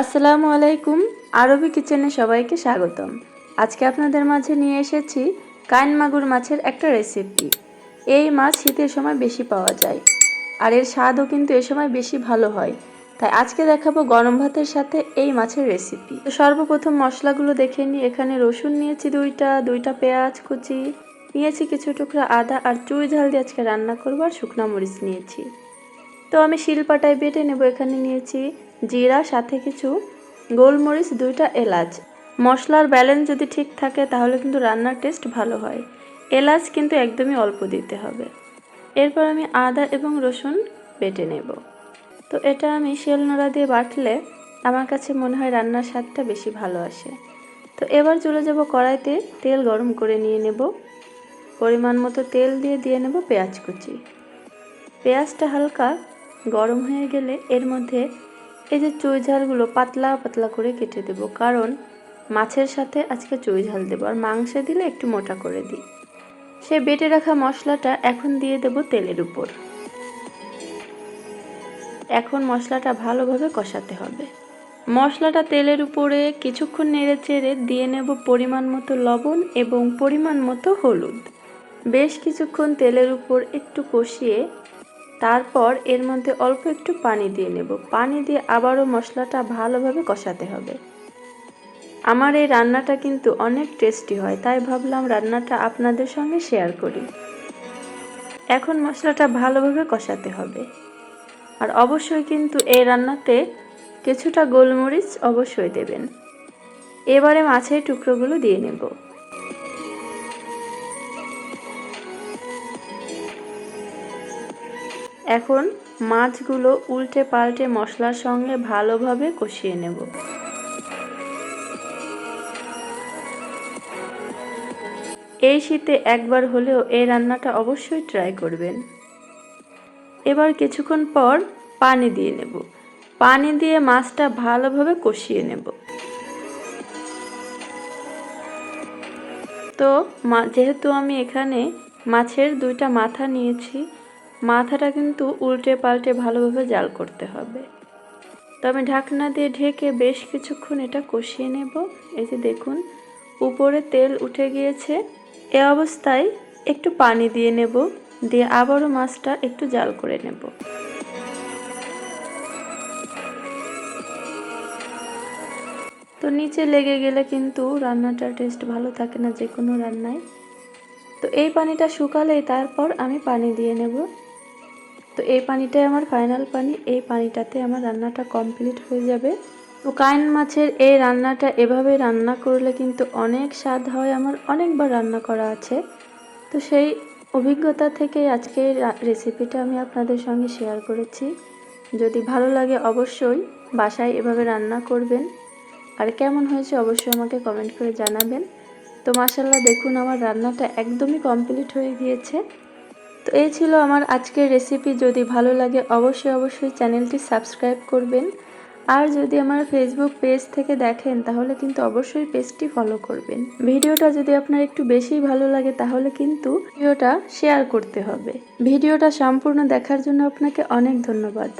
আসসালামু আলাইকুম, আরবি কিচেনে সবাইকে স্বাগতম। আজকে আপনাদের মাঝে নিয়ে এসেছি কাইন মাগুর মাছের একটা রেসিপি এই মাছ শীতের সময় বেশি পাওয়া যায়, আর এর স্বাদও কিন্তু এ সময় বেশি ভালো হয়। তাই আজকে দেখাবো গরম ভাতের সাথে এই মাছের রেসিপি তো সর্বপ্রথম মশলাগুলো দেখে নিই। এখানে রসুন নিয়েছি দুইটা দুইটা পেঁয়াজ কুচি, নিয়েছি কিছু টুকরা আদা আর চুই ঝাল দিয়ে আজকে রান্না করব আর শুকনো মরিচ নিয়েছি। তো আমি শিলপাটায় বেটে নেব, এখানে নিয়েছি জিরা, সাথে কিছু গোলমরিচ, দুইটা এলাচ। মশলার ব্যালেন্স যদি ঠিক থাকে, তাহলে কিন্তু রান্নার টেস্ট ভালো হয়। এলাচ কিন্তু একদমই অল্প দিতে হবে। এরপর আমি আদা এবং রসুন বেটে নেব। তো এটা আমি শিল নোড়া দিয়ে বাটলে আমার কাছে মনে হয় রান্নার স্বাদটা বেশি ভালো আসে। তো এবার চলে যাব কড়াইতে তেল গরম করে নিয়ে নেব। পরিমাণ মতো তেল দিয়ে দিয়ে নেব পেঁয়াজ কুচি। পেঁয়াজটা হালকা গরম হয়ে গেলে এর মধ্যে এই যে চুই ঝালগুলো পাতলা পাতলা করে কেটে দেব। কারণ মাছের সাথে আজকে চুই ঝাল দেবো। আর মাংসে দিলে একটু মোটা করে দিই। সে বেটে রাখা মশলাটা এখন দিয়ে দেব তেলের উপর। এখন মশলাটা ভালোভাবে কষাতে হবে। মশলাটা তেলের উপরে কিছুক্ষণ নেড়ে চেড়ে দিয়ে নেব পরিমাণ মতো লবণ এবং পরিমাণ মতো হলুদ। বেশ কিছুক্ষণ তেলের উপর একটু কষিয়ে তারপর এর মধ্যে অল্প একটু পানি দিয়ে নেব। পানি দিয়ে আবারও মশলাটা ভালোভাবে কষাতে হবে। আমার এই রান্নাটা কিন্তু অনেক টেস্টি হয়, তাই ভাবলাম রান্নাটা আপনাদের সঙ্গে শেয়ার করি। এখন মশলাটা ভালোভাবে কষাতে হবে। আর অবশ্যই কিন্তু এই রান্নাতে কিছুটা গোলমরিচ অবশ্যই দেবেন। এবারে মাছের টুকরোগুলো দিয়ে নেব। এখন মাছগুলো উল্টে পাল্টে মশলার সঙ্গে ভালোভাবে কষিয়ে নেব। এই শীতে একবার হলেও এই রান্নাটা অবশ্যই ট্রাই করবেন। এবার কিছুক্ষণ পর পানি দিয়ে নেব। পানি দিয়ে মাছটা ভালোভাবে কষিয়ে নেব। তো যেহেতু আমি এখানে মাছের দুইটা মাথা নিয়েছি মাথাটা কিন্তু উল্টে পাল্টে ভালোভাবে জাল করতে হবে। তো আমি ঢাকনা দিয়ে ঢেকে বেশ কিছুক্ষণ এটা কষিয়ে নেব। এই যে দেখুন, উপরে তেল উঠে গিয়েছে। এ অবস্থায় একটু পানি দিয়ে নেব, দিয়ে আবারও মাছটা একটু জাল করে নেব। তো নিচে লেগে গেলে কিন্তু রান্নাটার টেস্ট ভালো থাকে না যে কোনো রান্নায়। তো এই পানিটা শুকালেই তারপর আমি পানি দিয়ে নেব। তো এই পানিটাই আমার ফাইনাল পানি। এই পানিটাতে আমার রান্নাটা কমপ্লিট হয়ে যাবে। তো কাইন মাছের এই রান্নাটা এভাবে রান্না করলে কিন্তু অনেক স্বাদ হয়। আমার অনেকবার রান্না করা আছে। তো সেই অভিজ্ঞতা থেকে আজকে রেসিপিটা আমি আপনাদের সঙ্গে শেয়ার করেছি। যদি ভালো লাগে অবশ্যই বাসায় এভাবে রান্না করবেন। আর কেমন হয়েছে অবশ্যই আমাকে কমেন্ট করে জানাবেন। তো মাসাল্লাহ দেখুন আমার রান্নাটা একদমই কমপ্লিট হয়ে গিয়েছে। তো এই ছিল আমার আজকের রেসিপি যদি ভালো লাগে, অবশ্যই অবশ্যই চ্যানেলটি সাবস্ক্রাইব করবেন। আর যদি আমার ফেসবুক পেজ থেকে দেখেন, তাহলে কিন্তু অবশ্যই পেজটি ফলো করবেন। ভিডিওটা যদি আপনার একটু বেশি ভালো লাগে, তাহলে কিন্তু ভিডিওটা শেয়ার করতে হবে। ভিডিওটা সম্পূর্ণ দেখার জন্য আপনাকে অনেক ধন্যবাদ।